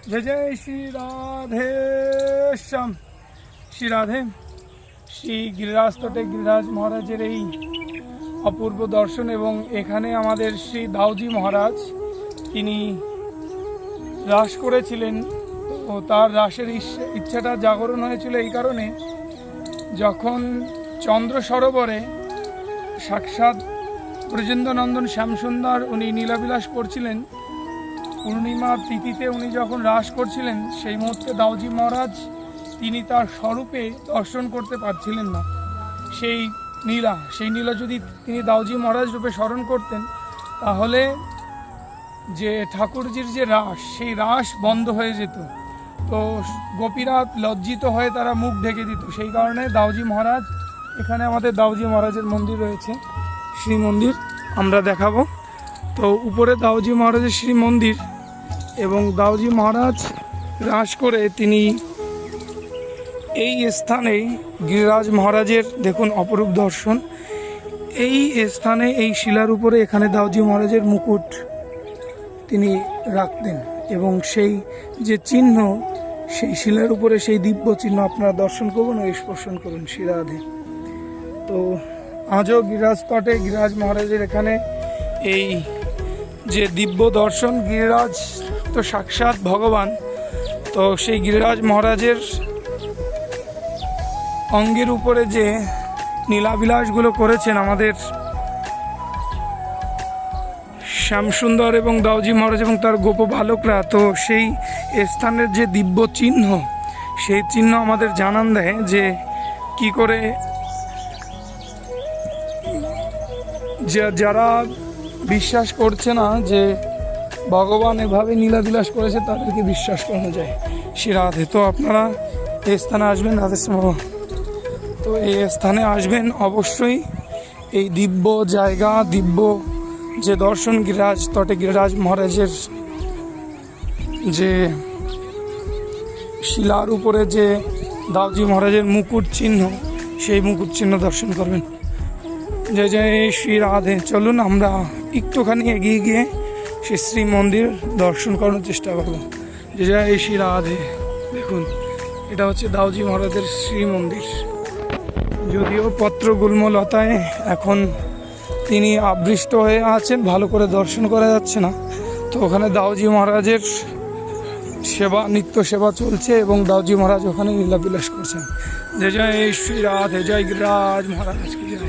জয় জয় শ্রী রাধে শ্যাম শ্রী রাধে শ্রী গিরিরাজ তটে গিরিরাজ মহারাজের এই অপূর্ব দর্শন এবং এখানে আমাদের শ্রী দাউজি মহারাজ, তিনি রাস করেছিলেন। তো তার রাসের ইচ্ছাটা জাগরণ হয়েছিল এই কারণে যখন চন্দ্র সরোবরে সাক্ষাৎ ব্রজেন্দ্রনন্দন শ্যামসুন্দর উনি নীলাবিলাস করছিলেন পূর্ণিমা তিথিতে উনি যখন রাস করছিলেন, সেই মুহূর্তে দাউজি মহারাজ তিনি তার স্বরূপে দর্শন করতে পারছিলেন না। সেই নীলা সেই নীলা যদি তিনি দাউজি মহারাজ রূপে স্মরণ করতেন, তাহলে যে ঠাকুরজির যে রাস, সেই রাস বন্ধ হয়ে যেত। তো গোপীরা লজ্জিত হয়ে তারা মুখ ঢেকে দিত। সেই কারণে দাউজি মহারাজ, এখানে আমাদের দাউজি মহারাজের মন্দির রয়েছে শ্রী মন্দির আমরা দেখাবো। তো উপরে দাউজি মহারাজের শ্রী মন্দির এবং দাউজি মহারাজ রাস করে তিনি এই স্থানে গিরিরাজ মহারাজের দেখুন অপরূপ দর্শন। এই স্থানে এই শিলার উপরে এখানে দাউজি মহারাজের মুকুট তিনি রাখতেন এবং সেই যে চিহ্ন, সেই শিলার উপরে সেই দিব্য চিহ্ন আপনারা দর্শন করুন ও স্পর্শন করুন শিরাধে তো আজও গিরিরাজ তটে গিরিরাজ মহারাজের এখানে এই যে দিব্য দর্শন, গিরিরাজ তো সাক্ষাৎ ভগবান। তো সেই গিরিরাজ মহারাজের অঙ্গের উপরে যে নীলাবিলাসগুলো করেছেন আমাদের শ্যামসুন্দর এবং দাউজি মহারাজ এবং তার গোপ বালকরা তো সেই স্থানের যে দিব্য চিহ্ন, সেই চিহ্ন আমাদের জানান দেয় যে কি করে যারা বিশ্বাস করছে না যে ভগবান এভাবে নীলাবিলাস করেছে, তাদেরকে বিশ্বাস করানো যায়। সে রাধে, তো আপনারা এই স্থানে আসবেন রাধেশ্যাম তো এই স্থানে আসবেন, অবশ্যই এই দিব্য জায়গা, দিব্য যে দর্শন গিরিরাজ তটে গিরিরাজ মহারাজের যে শিলার উপরে যে দাউজি মহারাজের মুকুট চিহ্ন, সেই মুকুট চিহ্ন দর্শন করবেন। জয় জয় শ্রী রাধে। চলুন আমরা একটুখানি এগিয়ে গিয়ে সে শ্রী মন্দির দর্শন করার চেষ্টা করব জয় জয় শ্রী রাধে। দেখুন, এটা হচ্ছে দাউজি মহারাজের শ্রী মন্দির যদিও পত্র গুল্মলতায় এখন তিনি আবৃষ্ট হয়ে আছেন, ভালো করে দর্শন করা যাচ্ছে না। তো ওখানে দাউজি মহারাজের সেবা, নিত্য সেবা চলছে এবং দাউজি মহারাজ ওখানে লীলাবিলাস করছেন। জয় জয় শ্রী রাধে, জয় গিরিরাজ মহারাজ কি জয়।